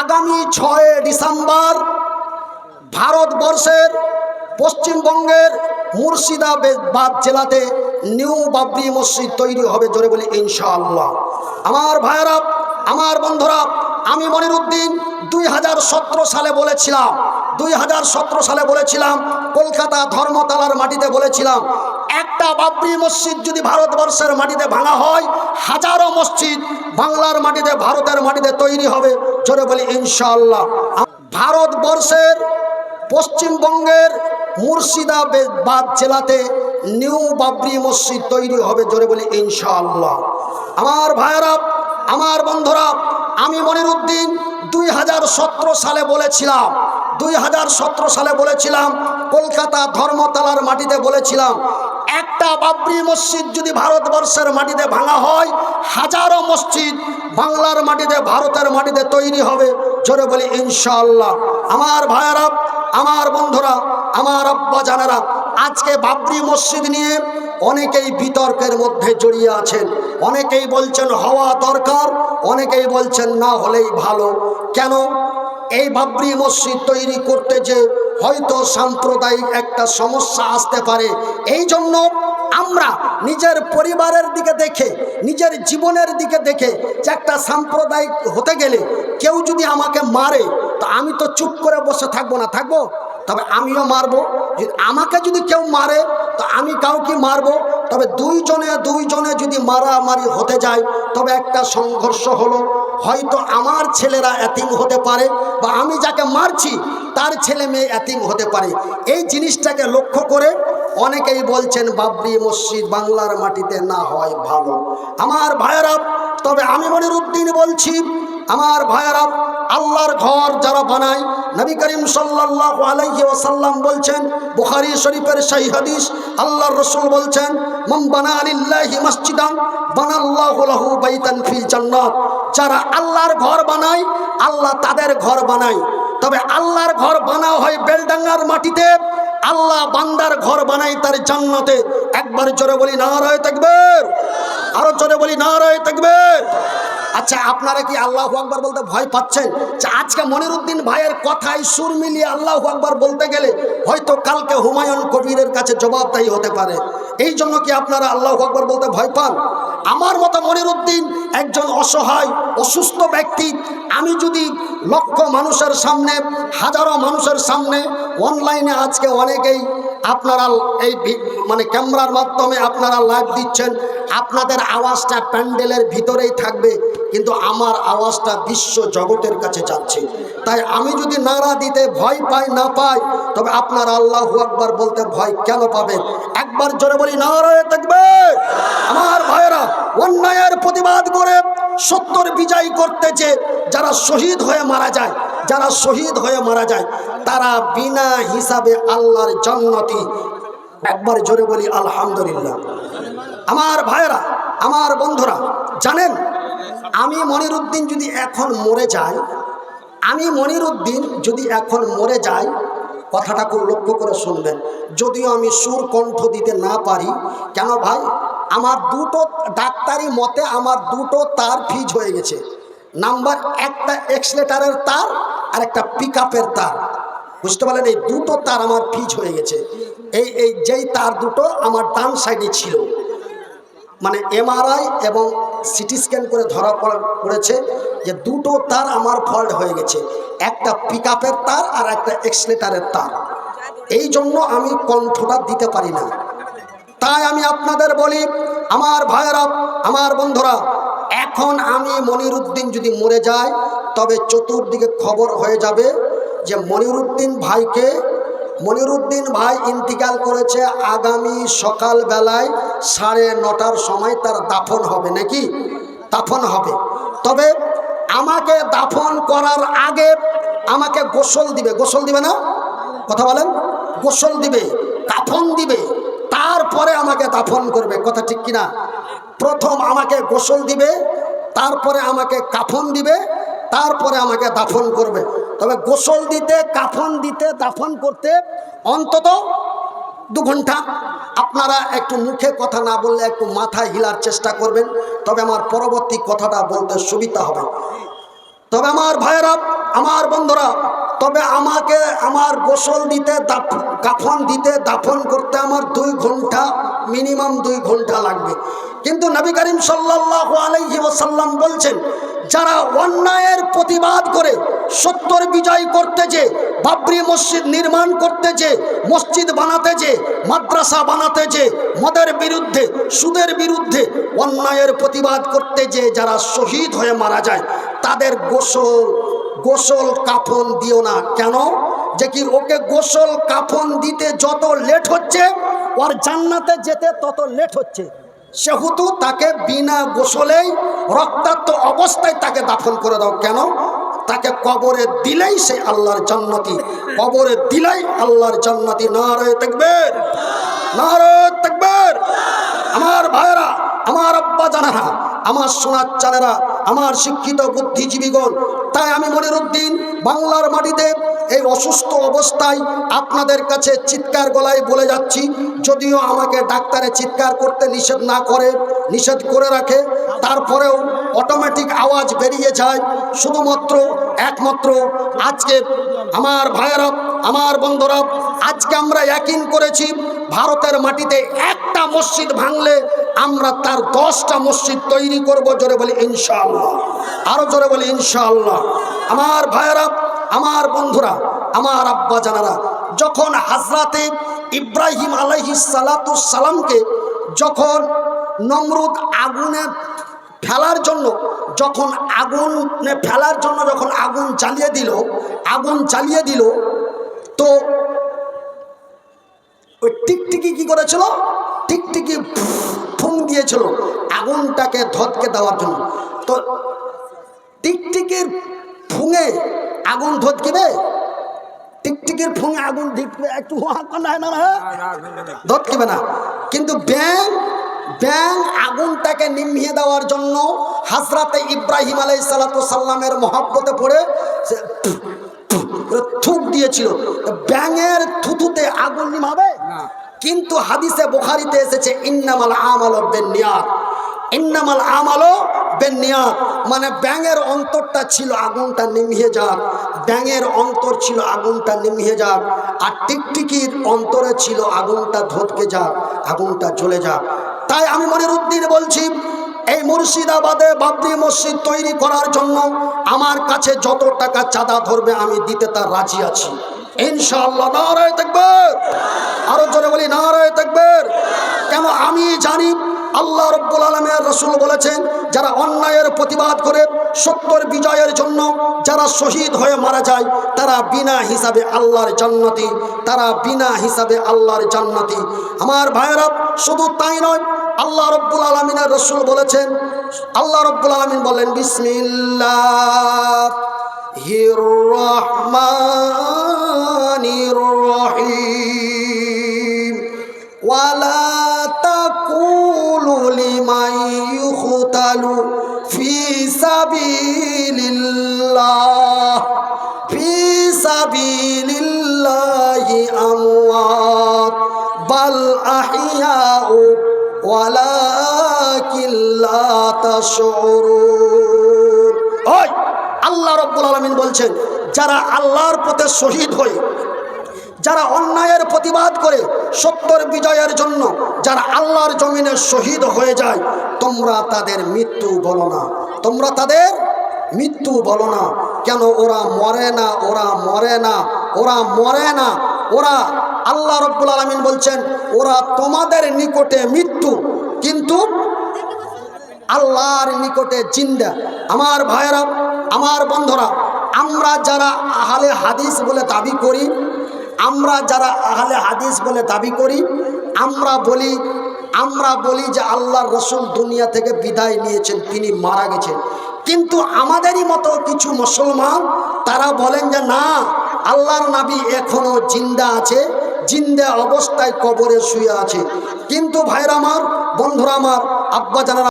আগামী ছয় ডিসেম্বর ভারতবর্ষের পশ্চিমবঙ্গের মুর্শিদাবাদ জেলাতে নিউ বাবরি মসজিদ তৈরি হবে জোরে বলি ইনশাআল্লাহ। আমার ভাইয়েরা, আমার বন্ধুরা, আমি মনিরুদ্দিন দুই হাজার সতেরো সালে বলেছিলাম, দুই হাজার সতেরো সালে বলেছিলাম, কলকাতা ধর্মতলার মাটিতে বলেছিলাম একটা বাবরি মসজিদ যদি ভারতবর্ষের মাটিতে ভাঙা হয়, হাজারো মসজিদ বাংলার মাটিতে, ভারতের মাটিতে তৈরি হবে। জোরে বলি ইনশাল্লাহ ভারতবর্ষের পশ্চিমবঙ্গের মুর্শিদাবাদ জেলাতে নিউ বাবরি মসজিদ তৈরি হবে, জোরে বলি, ইনশাআল্লাহ। আমার ভাইয়েরা, আমার বন্ধুরা, আমি মনিরুদ্দিন দুই হাজার সতেরো সালে বলেছিলাম, দুই হাজার সতেরো সালে বলেছিলাম কলকাতা ধর্মতলার মাটিতে বলেছিলাম, একটা বাবরি মসজিদ যদি ভারতবর্ষের মাটিতে ভাঙা হয়, হাজারো মসজিদ বাংলার মাটিতে, ভারতের মাটিতে তৈরি হবে। জোরে বলি ইনশাল্লাহ আমার ভাইয়েরা, আমার বন্ধুরা, আমার আব্বা জানারা, আজকে বাবরি মসজিদ নিয়ে অনেকেই বিতর্কের মধ্যে জড়িয়ে আছেন। অনেকেই বলছেন, হওয়া দরকার, অনেকেই বলছেন, না হলেই ভালো। কেন? এই বাবরি মসজিদ তৈরি করতে যে হয়তো সাম্প্রদায়িক একটা সমস্যা আসতে পারে। এই জন্য আমরা নিজের পরিবারের দিকে দেখে, নিজের জীবনের দিকে দেখে যে একটা সাম্প্রদায়িক হতে গেলে কেউ যদি আমাকে মারে, তো আমি তো চুপ করে বসে থাকব না, থাকব? তবে আমিও মারবো। আমাকে যদি কেউ মারে, তো আমি কাউকে মারবো। তবে দুইজনে দুইজনে যদি মারামারি হতে যায়, তবে একটা সংঘর্ষ হলো। হয়তো আমার ছেলেরা এতিম হতে পারে বা আমি যাকে মারছি, তার ছেলে মেয়ে এতিম হতে পারে। এই জিনিসটাকে লক্ষ্য করে অনেকেই বলছেন, বাবরি মসজিদ বাংলার মাটিতে না হয় ভালো। আমার ভাইয়ারাব তবে আমি মনির উদ্দিন বলছি, আমার ভাইয়েরা আল্লাহর ঘর যারা বানায়, নবী করিম সাল্লাল্লাহু আলাইহি ওয়াসাল্লাম বলছেন, বুখারী শরীফের সহি হাদিস, আল্লাহর রাসূল বলছেন, মান বানা লিল্লাহি মসজিদান, বানাল্লাহু লাহু বাইতান ফিল জান্নাত। যারা আল্লাহর ঘর বানায়, আল্লাহ তাদের ঘর বানায়। তবে আল্লাহর ঘর বানা হয় বেলডাঙ্গার মাটিতে, আল্লাহ বান্দার ঘর বানাই তার জান্নাতে। একবার জোরে বলি না রয়ে থাকবে আরও জোরে বলি না রয়ে থাকবে আচ্ছা আপনারা কি আল্লাহ আকবর বলতে ভয় পাচ্ছেন? যে আজকে মনিরুদ্দিন ভাইয়ের কথায় সুর মিলিয়ে আল্লাহ আকবর বলতে গেলে হয়তো কালকে হুমায়ুন কবিরের কাছে জবাবদায়ী হতে পারে। এই জন্য কি আপনারা আল্লাহ আকবর বলতে ভয় পান? আমার মতো মনিরুদ্দিন একজন অসহায়, অসুস্থ ব্যক্তি। আমি যদি লক্ষ মানুষের সামনে, হাজারো মানুষের সামনে অনলাইনে আজকে অনেকেই আপনারা এই মানে ক্যামেরার মাধ্যমে আপনারা লাইভ দিচ্ছেন। আপনাদের আওয়াজটা প্যান্ডেলের ভিতরেই থাকবে, কিন্তু আমার আওয়াজটা বিশ্ব জগতের কাছে যাচ্ছে। তাই আমি যদি নাড়া দিতে ভয় পাই, না পাই, তবে আপনারা আল্লাহ আকবার বলতে ভয় কেন পাবেন? একবার জোরে বলি, নারায় থাকবে আমার ভাইয়েরা, অন্যায়ের প্রতিবাদ করে সত্যর বিজয় করতেছে যারা শহীদ হয়ে মারা যায় যারা শহীদ হয়ে মারা যায়, তারা বিনা হিসাবে আল্লাহর জন্নতি। একবার জোরে বলি, আলহামদুলিল্লাহ। আমার ভাইয়েরা, আমার বন্ধুরা, জানেন, আমি মনিরুদ্দিন যদি এখন মরে যাই আমি মনিরুদ্দিন যদি এখন মরে যাই কথাটা খুব লক্ষ্য করে শুনবেন। যদিও আমি সুর কণ্ঠ দিতে না পারি, কেন ভাই? আমার দুটো ডাক্তারি মতে আমার দুটো তার ফিজ হয়ে গেছে। নাম্বার একটা এক্সলেটারের তার আর একটা পিক তার। বুঝতে পারলেন? এই দুটো তার আমার ফিজ হয়ে গেছে। এই এই যেই তার দুটো আমার ডান সাইডে ছিল। মানে এমআরআই এবং সিটি স্ক্যান করে ধরা পড়া- পড়েছে যে দুটো তার আমার ফল্ট হয়ে গেছে। একটা পিক তার আর একটা এক্সলেটারের তার। এই জন্য আমি কণ্ঠটা দিতে পারি না। তাই আমি আপনাদের বলি, আমার ভাইয়েরা, আমার বন্ধুরা এখন আমি মনিরুদ্দিন যদি মরে যায়, তবে চতুর্দিকে খবর হয়ে যাবে যে মনিরুদ্দিন ভাইকে, মনিরুদ্দিন ভাই ইন্তিকাল করেছে আগামী সকালবেলায় সাড়ে নটার সময় তার দাফন হবে নাকি? দাফন হবে। তবে আমাকে দাফন করার আগে আমাকে গোসল দিবে। গোসল দিবে না? কথা বলেন। গোসল দিবে, দাফন দিবে, তারপরে আমাকে দাফন করবে। কথা ঠিক কিনা? প্রথম আমাকে গোসল দিবে, তারপরে আমাকে কাফন দিবে, তারপরে আমাকে দাফন করবে। তবে গোসল দিতে, কাফন দিতে, দাফন করতে অন্তত দু ঘণ্টা। আপনারা একটু মুখে কথা না বললে একটু মাথায় হিলার চেষ্টা করবেন, তবে আমার পরবর্তী কথাটা বলতে সুবিধা হবে। তবে আমার ভাইয়েরা, আমার বন্ধুরা তবে আমাকে আমার গোসল দিতে কাফন দিতে, দাফন করতে আমার দুই ঘণ্টা, মিনিমাম দুই ঘণ্টা লাগবে। কিন্তু নবী করিম সাল্লাল্লাহু আলাইহি ওয়াসাল্লাম বলছেন, যারা অন্যায়ের প্রতিবাদ করে সত্যর বিজয় করতে যে বাবরি মসজিদ নির্মাণ করতে যে মসজিদ বানাতে যে মাদ্রাসা বানাতে যে মদের বিরুদ্ধে, সুদের বিরুদ্ধে অন্যায়ের প্রতিবাদ করতে যে যারা শহীদ হয়ে মারা যায়, তাদের গোসল গোসল কাফন দিও না। কেন? যে কি ওকে গোসল কাফন দিতে যত লেট হচ্ছে, ওর জান্নাতে যেতে তত লেট হচ্ছে। সেহেতু তাকে বিনা গোসলেই, রক্তাক্ত অবস্থায় তাকে দাফন করে দাও। কেন? তাকে কবরে দিলেই সে আল্লাহর জান্নাতি। কবরে দিলেই আল্লাহর জান্নাতি। নারায় থাকবেন নারায় থাকবেন আমার ভাইরা আমার আব্বা জানারা আমার সোনার চানেরা আমার শিক্ষিত বুদ্ধিজীবীগণ। তাই আমি মনির উদ্দিন বাংলার মাটিতে এই অসুস্থ অবস্থায় আপনাদের কাছে চিৎকার গলায় বলে যাচ্ছি, যদিও আমাকে ডাক্তারে চিৎকার করতে নিষেধ না করে, নিষেধ করে রাখে, তারপরেও অটোমেটিক আওয়াজ বেরিয়ে যায়, শুধুমাত্র, একমাত্র আজকে আমার ভাইয়েরা, আমার বন্ধুরা আজকে আমরা একইন করেছি, ভারতের মাটিতে একটা মসজিদ ভাঙলে আমরা তার দশটা মসজিদ তৈরি করব, জোরে বলি ইনশাআল্লাহ। আরও জোরে বলি ইনশাআল্লাহ। আমার ভাইয়েরা, আমার বন্ধুরা, আমার আব্বা জানারা, যখন হাজরাতে ইব্রাহিম সালাতু সালামকে যখন নমরুদ আগুনে ফেলার জন্য, যখন আগুনে ফেলার জন্য যখন আগুন জ্বালিয়ে দিল, আগুন জ্বালিয়ে দিল, তো করেছিল? টিকটিকি ফুং দিয়েছিল আগুনটাকে ধতকে দেওয়ার জন্য। তো টিকটিকির ফুঙে আগুন ধতকিবে টিকটিকির ফুঙে আগুন ঢিকবে একটু না না ধতকিবে না। কিন্তু ব্যাং ব্যাং আগুনটাকে নিমিয়ে দেওয়ার জন্য হাজরাতে ইব্রাহিম আলাই সাল্লামের মহাব্বতে পড়ে থুক দিয়েছিল। ব্যাঙের থুতুতে আগুন নিমাবে কিন্তু হাদিসে বোখারিতে এসেছে, ইন্নামাল আমাল বেনিয়াত ইন্নামাল আমালও বেনিয়াত মানে ব্যাঙের অন্তরটা ছিল আগুনটা নিমিয়ে যাক, ব্যাঙের অন্তর ছিল আগুনটা নিমিয়ে যাক, আর টিকটিকির অন্তরে ছিল আগুনটা ধতকে যাক, আগুনটা জ্বলে যাক। তাই আমি মনির উদ্দিন বলছি, এই মুর্শিদাবাদে বাবরি মসজিদ তৈরি করার জন্য আমার কাছে যত টাকা চাঁদা ধরবে আমি দিতে তার রাজি আছি। ইনশাআল্লাহ, নারায় থাকবেন আরও জোরে বলি, নারায় থাকবেন কেন আমি জানি আল্লাহ রব্বুল আলমের রসুল বলেছেন, যারা অন্যায়ের প্রতিবাদ করে সত্যর বিজয়ের জন্য যারা শহীদ হয়ে মারা যায়, তারা বিনা হিসাবে আল্লাহর জান্নাতি, তারা বিনা হিসাবে আল্লাহর জান্নাতি। আমার ভাইয়েরা, শুধু তাই নয়, আল্লাহ রব্বুল আলমিনের রসুল বলেছেন, আল্লাহ রব্বুল আলমিন বলেন, বিসমিল্লাহ হির রহমানির রহিম ওয়ালা তাকুলু লিমান ইউখতালু ফি সাবিলিল্লাহ ফি সাবিলিল্লাহি আমওয়াত বাল আহইয়াউ ওয়ালাকিন লা তাশউরুন ওই আল্লাহ রব্বুল আলামিন বলছেন, যারা আল্লাহর পথে শহীদ হয়ে যারা অন্যায়ের প্রতিবাদ করে সত্যর বিজয়ের জন্য, যারা আল্লাহর জমিনে শহীদ হয়ে যায়, তোমরা তাদের মৃত্যু বলো না। তোমরা তাদের মৃত্যু বলো না। কেন ওরা মরে না, ওরা মরে না, ওরা মরে না? ওরা আল্লাহ রব্বুল আলমিন বলছেন, ওরা তোমাদের নিকটে মৃত্যু, কিন্তু আল্লাহর নিকটে জিন্দা। আমার ভাইয়েরা, আমার বন্ধুরা, আমরা যারা আহলে হাদিস বলে দাবি করি আমরা যারা আহলে হাদিস বলে দাবি করি, আমরা বলি আমরা বলি যে আল্লাহ রসুল দুনিয়া থেকে বিদায় নিয়েছেন, তিনি মারা গেছেন। কিন্তু আমাদেরই মতো কিছু মুসলমান, তারা বলেন যে না, আল্লাহর নাবি এখনও জিন্দা আছে, জিন্দা অবস্থায় কবরে শুয়ে আছে। কিন্তু ভাইরা আমার, বন্ধুরা আমার, আব্বা জানারা